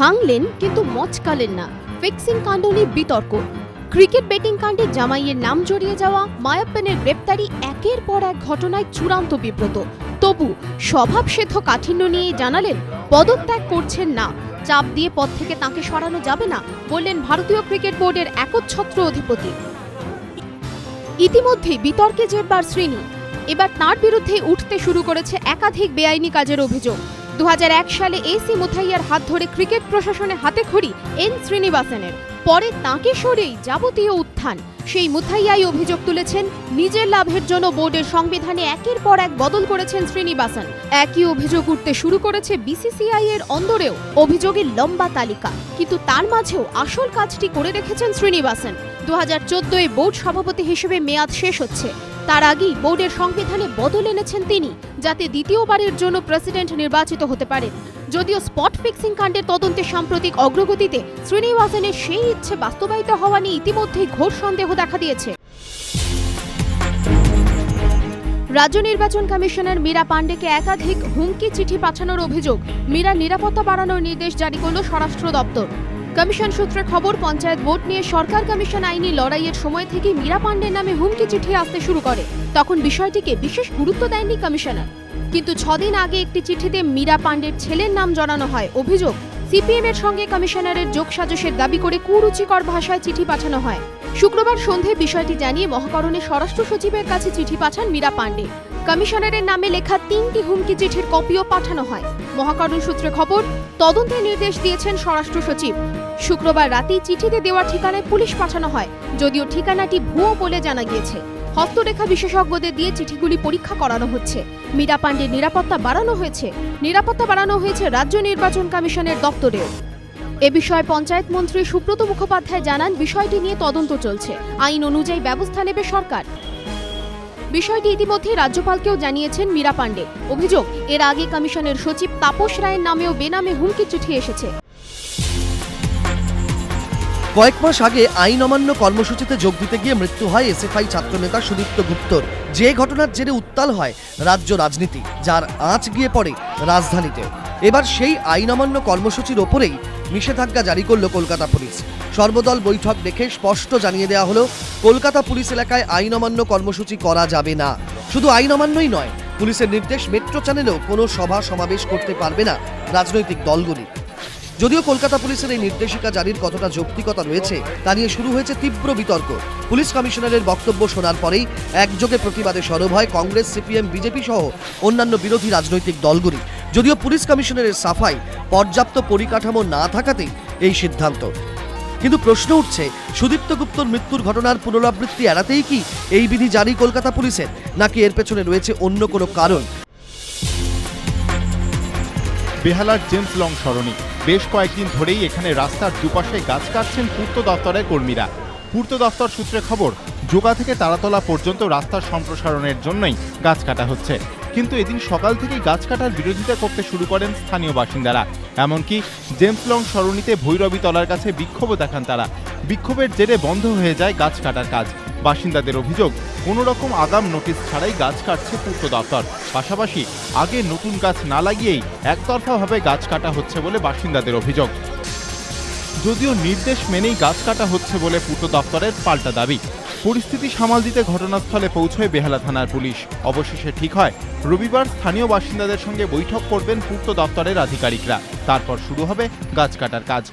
ভাঙলেন কিন্তু মচকালেন না। ফিক্সিং কাণ্ড নিয়ে বিতর্ক। ক্রিকেট বেটিং কাণ্ডে জামাইয়ের নাম জড়িয়ে যাওয়া মায়াপ্পানের গ্রেপ্তারি একের পর এক ঘটনায় চূড়ান্ত বিব্রত। তবু স্বভাব সেদ্ধ কাঠিন্য নিয়ে জানালেন, পদত্যাগ করছেন না। চাপ দিয়ে পদ থেকে তাকে সরানো যাবে না বললেন ভারতীয় ক্রিকেট বোর্ডের একচ্ছত্র অধিপতি। ইতিমধ্যেই বিতর্কে জেরবার শ্রেণি। এবার তার বিরুদ্ধে উঠতে শুরু করেছে একাধিক বেআইনি কাজের অভিযোগ। দু সালে এসি মুথাইয়ার হাত ধরে ক্রিকেট প্রশাসনে হাতে খড়ি এন শ্রীনিবাসনের। পরে তাঁকে সরেই যাবতীয় উত্থান। সেই মুথাইয়াই অভিযোগ তুলেছেন, নিজের লাভের জন্য বোর্ডের সংবিধানে একের পর এক বদল করেছেন শ্রীনিবাসন। একই অভিযোগ উঠতে শুরু করেছে বিসিসিআই এর অন্দরেও। অভিযোগের লম্বা তালিকা। কিন্তু তার মাঝেও আসল কাজটি করে রেখেছেন শ্রীনিবাসন। দু চোদ্দোয় বোর্ড সভাপতি হিসেবে মেয়াদ শেষ হচ্ছে। তার আগেই বোর্ডের সংবিধানে বদল এনেছেন তিনি, যাতে দ্বিতীয়বারের জন্য প্রেসিডেন্ট নির্বাচিত হতে পারেন। যদিও স্পট ফিক্সিং কাণ্ডের তদন্তে সাম্প্রতিক অগ্রগতিতে শ্রীনিবাসনের সেই ইচ্ছে বাস্তবায়িত হওয়া নিয়ে ইতিমধ্যেই ঘোর সন্দেহ দেখা দিয়েছে। রাজ্য নির্বাচন কমিশনার মীরা পাণ্ডেকে একাধিক হুমকি চিঠি পাঠানোর অভিযোগ। মীরা নিরাপত্তা বাড়ানোর নির্দেশ জারি করল স্বরাষ্ট্র দপ্তর। কমিশন সূত্রে খবর, পঞ্চায়েত ভোট নিয়ে সরকার কমিশন আইনি লড়াইয়ের সময় থেকে মীরা পাণ্ডের নামে হুমকি চিঠি আসতে শুরু করে। তখন বিষয়টিকে বিশেষ গুরুত্ব দেয়নি কমিশনার। কিন্তু ছদিন আগে একটি চিঠিতে মীরা পাণ্ডের ছেলের নাম জানানো হয়। অভিযোগ সিপিএম এর সঙ্গে কমিশনারের যোগসাজশের দাবি করে কুরুচিকর ভাষায় চিঠি পাঠানো হয়। শুক্রবার সন্ধে বিষয়টি জানিয়ে মহাকরণে স্বরাষ্ট্র সচিবের কাছে চিঠি পাঠান মীরা পাণ্ডে। কমিশনারের নামে লেখা তিনটি হুমকি চিঠির কপিও পাঠানো হয়। মহাকরণ সূত্রে খবর তদন্তের নির্দেশ দিয়েছেন স্বরাষ্ট্র সচিব। শুক্রবার রাতেই চিঠিতে দেওয়া ঠিকানায় পুলিশ পাঠানো হয়, যদিও ঠিকানাটি ভুয়ো বলে জানা গিয়েছে। হস্তরেখা বিশেষজ্ঞদের দিয়ে চিঠিগুলি পরীক্ষা করানো হচ্ছে। মীরা পাণ্ডের নিরাপত্তা বাড়ানো হয়েছে। নিরাপত্তা বাড়ানো হয়েছে রাজ্য নির্বাচন কমিশনের দপ্তরেও। এ বিষয়ে পঞ্চায়েত মন্ত্রী সুব্রত মুখোপাধ্যায় জানান, বিষয়টি নিয়ে তদন্ত চলছে। আইন অনুযায়ী ব্যবস্থা নেবে সরকার। বিষয়টি ইতিমধ্যে রাজ্যপালকেও জানিয়েছেন মীরা পাণ্ডে। অভিযোগ, এর আগে কমিশনের সচিব তাপস রায়ের নামেও বেনামে হুমকি চিঠি এসেছে। কয়েক মাস আগে আইন অমান্য কর্মসূচিতে যোগ দিতে গিয়ে মৃত্যু হয় এসএফআই ছাত্রনেতা সুদীপ্ত গুপ্তর। যে ঘটনার জেরে উত্তাল হয় রাজ্য রাজনীতি, যার আঁচ গিয়ে পড়ে রাজধানীতে। এবার সেই আইন অমান্য কর্মসূচির ওপরেই নিষেধাজ্ঞা জারি করল কলকাতা পুলিশ। সর্বদল বৈঠক দেখে স্পষ্ট জানিয়ে দেওয়া হলো, কলকাতা পুলিশ এলাকায় আইন অমান্য কর্মসূচি করা যাবে না। শুধু আইন অমান্যই নয়, পুলিশের নির্দেশ মেট্রো চ্যানেলেও কোনো সভা সমাবেশ করতে পারবে না রাজনৈতিক দলগুলি। যদিও কলকাতা পুলিশের এই নির্দেশিকা জারির কতটা যৌক্তিকতা রয়েছে, তা নিয়ে শুরু হয়েছে তীব্র বিতর্ক। পুলিশ কমিশনারের বক্তব্য শোনার পরেই একযোগে প্রতিবাদে সরব হয় কংগ্রেস, সিপিএম, বিজেপি সহ অন্যান্য বিরোধী রাজনৈতিক দলগুলি। যদিও পুলিশ কমিশনারের সাফাই পর্যাপ্ত পরিকাঠামো না থাকাতেই এই সিদ্ধান্ত। কিন্তু প্রশ্ন উঠছে, সুদীপ্ত গুপ্তর মৃত্যুর ঘটনার পুনরাবৃত্তি এড়াতেই কি এই বিধি জারি কলকাতা পুলিশের, নাকি এর পেছনে রয়েছে অন্য কোনো কারণ? বেহালার জেমস লং সরণি। বেশ কয়েকদিন ধরেই এখানে রাস্তার দুপাশে গাছ কাটছেন পূর্ত দপ্তরের কর্মীরা। পূর্ত দপ্তর সূত্রে খবর যোগা থেকে তারাতলা পর্যন্ত রাস্তার সম্প্রসারণের জন্যই গাছ কাটা হচ্ছে। কিন্তু এদিন সকাল থেকেই গাছ কাটার বিরোধিতা করতে শুরু করেন স্থানীয় বাসিন্দারা। এমনকি জেমস লং সরণিতে ভৈরবী তলার কাছে বিক্ষোভও দেখান তারা। বিক্ষোভের জেরে বন্ধ হয়ে যায় গাছ কাটার কাজ। বাসিন্দাদের অভিযোগ, কোনো রকম আগাম নোটিশ ছাড়াই গাছ কাটছে পূর্ত দপ্তর। পাশাপাশি আগে নতুন গাছ না লাগিয়েই একতরফাভাবে গাছ কাটা হচ্ছে বলে বাসিন্দাদের অভিযোগ। যদিও নির্দেশ মেনেই গাছ কাটা হচ্ছে বলে পূর্ত দপ্তরের পাল্টা দাবি। পরিস্থিতি সামাল দিতে ঘটনাস্থলে পৌঁছয় বেহালা থানার পুলিশ। অবশেষে ঠিক হয়, রবিবার স্থানীয় বাসিন্দাদের সঙ্গে বৈঠক করবেন পূর্ত দপ্তরের আধিকারিকরা। তারপর শুরু হবে গাছ কাটার কাজ।